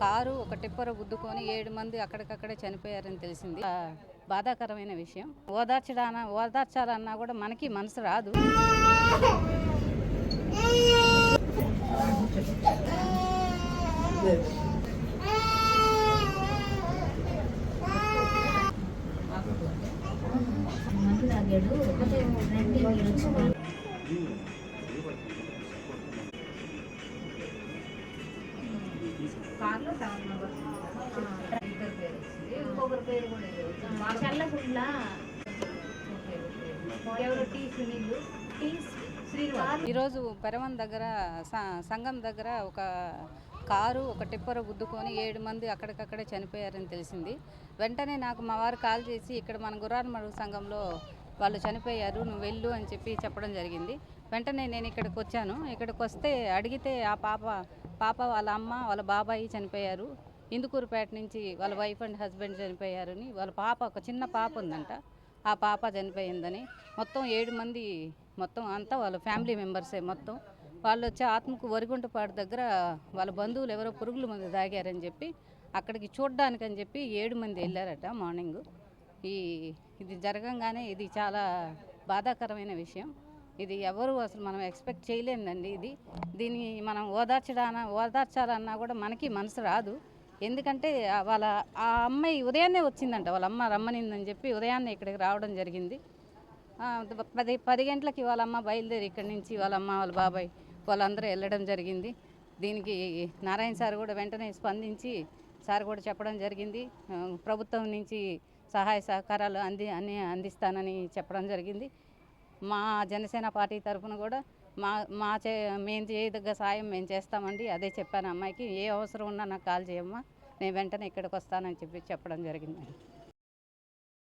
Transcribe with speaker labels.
Speaker 1: Car ఒక tipper గుద్దుకొని ఏడు మంది అక్కడికక్కడే చనిపోయారని తెలిసింది. బాధాకరమైన విషయం. ఓదార్చడాన ఓదార్చాలన్నా కూడా మనకి మనసు రాదు.
Speaker 2: మందు తాగాడు. ఒకటే రెండు మీరు వచ్చి కార్లో సెవెన్ మెంబర్స్ ఇద్దరు పేరు వచ్చింది ఇంకొకరి పేరు కూడా ఏదో వచ్చింది. చల్లగుండ్ల. ఎవరు? T Sunil T Srinivas.
Speaker 1: ఈరోజు పెరవన్ దగ్గర సంఘం దగ్గర ఒక కారు ఒక టిప్పర్ గుద్దుకొని ఏడు మంది అక్కడికక్కడే చనిపోయారని తెలిసింది. వెంటనే నాకు మా వారు కాల్ చేసి ఇక్కడ మన గుర్రారమడుగు సంఘంలో వాళ్ళు చనిపోయారు నువ్వు వెళ్ళు అని చెప్పి చెప్పడం జరిగింది. వెంటనే నేను ఇక్కడికి వచ్చాను. ఇక్కడికి వస్తే అడిగితే ఆ పాప పాప వాళ్ళ అమ్మ వాళ్ళ బాబాయి చనిపోయారు. ఇందుకూరుపేట నుంచి వాళ్ళ వైఫ్ అండ్ హస్బెండ్ చనిపోయారని వాళ్ళ పాప ఒక చిన్న పాప ఉందంట. ఆ పాప చనిపోయిందని. మొత్తం ఏడు మంది మొత్తం అంతా వాళ్ళ ఫ్యామిలీ మెంబర్సే మొత్తం. వాళ్ళు వచ్చి ఆత్మకు వరిగుంటపాడు దగ్గర వాళ్ళ బంధువులు ఎవరో పురుగుల మంది తాగారని చెప్పి అక్కడికి చూడ్డానికని చెప్పి ఏడు మంది వెళ్ళారట మార్నింగ్. ఈ ఇది జరగంగానే ఇది చాలా బాధాకరమైన విషయం. ఇది ఎవరు అసలు మనం ఎక్స్పెక్ట్ చేయలేదండి ఇది. దీన్ని మనం ఓదార్చడాన ఓదార్చాలన్నా కూడా మనకి మనసు రాదు. ఎందుకంటే వాళ్ళ ఆ అమ్మాయి ఉదయాన్నే వచ్చిందంట వాళ్ళ అమ్మ రమ్మనిందని చెప్పి ఉదయాన్నే ఇక్కడికి రావడం జరిగింది. పది పది గంటలకి వాళ్ళ అమ్మ బయలుదేరి ఇక్కడి నుంచి వాళ్ళ అమ్మ వాళ్ళ బాబాయ్ వాళ్ళందరూ వెళ్ళడం జరిగింది. దీనికి నారాయణ సార్ కూడా వెంటనే స్పందించి సార్ కూడా చెప్పడం జరిగింది. ప్రభుత్వం నుంచి సహాయ సహకారాలు అంది అన్ని అందిస్తానని చెప్పడం జరిగింది. మా జనసేన పార్టీ తరఫున కూడా మా మా చే మేము చేయదగ్గ సాయం మేము చేస్తామండి. అదే చెప్పాను అమ్మాయికి. ఏ అవసరం ఉన్నా నాకు కాల్ చేయమ్మా. నేను వెంటనే ఇక్కడికి వస్తానని చెప్పి చెప్పడం జరిగింది